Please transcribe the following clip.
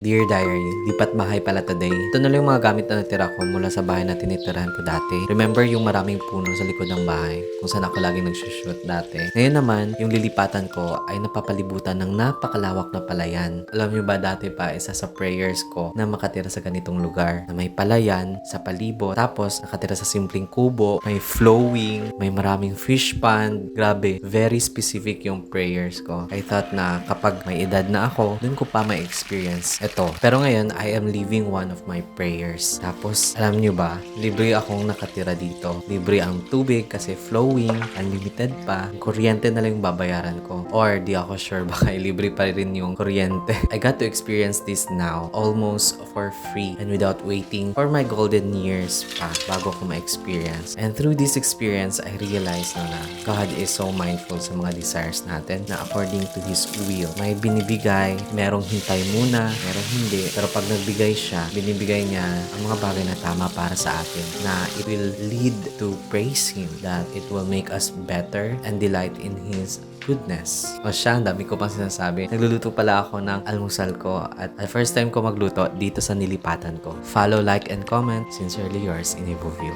Dear Diary, lipat bahay pala today. Ito na lang yung mga gamit na natira ko mula sa bahay na tinitirahan ko dati. Remember yung maraming puno sa likod ng bahay kung saan ako lagi nagsushoot dati. Ngayon naman, yung lilipatan ko ay napapalibutan ng napakalawak na palayan. Alam nyo ba dati pa, isa sa prayers ko na makatira sa ganitong lugar na may palayan sa palibot tapos nakatira sa simpleng kubo, may flowing, may maraming fish pond. Grabe, very specific yung prayers ko. I thought na kapag may edad na ako, dun ko pa ma-experience ito. Pero ngayon, I am living one of my prayers. Tapos, alam nyo ba, libre akong nakatira dito. Libre ang tubig kasi flowing, unlimited pa. Kuryente na lang yung babayaran ko. Or di ako sure, baka libre pa rin yung kuryente. I got to experience this now, almost for free and without waiting for my golden years pa bago ko ma-experience. And through this experience, I realized na na God is so mindful sa mga desires natin na according to His will. May binibigay, merong hintay muna, merong hindi. Pero pag nagbigay siya, binibigay niya ang mga bagay na tama para sa atin na it will lead to praise Him, that it will make us better and delight in His goodness. O siya, ang dami ko pang sinasabi. Nagluluto pala ako ng almusal ko at at first time ko magluto dito sa nilipatan ko. Follow, like, and comment. Sincerely yours, Inibuview.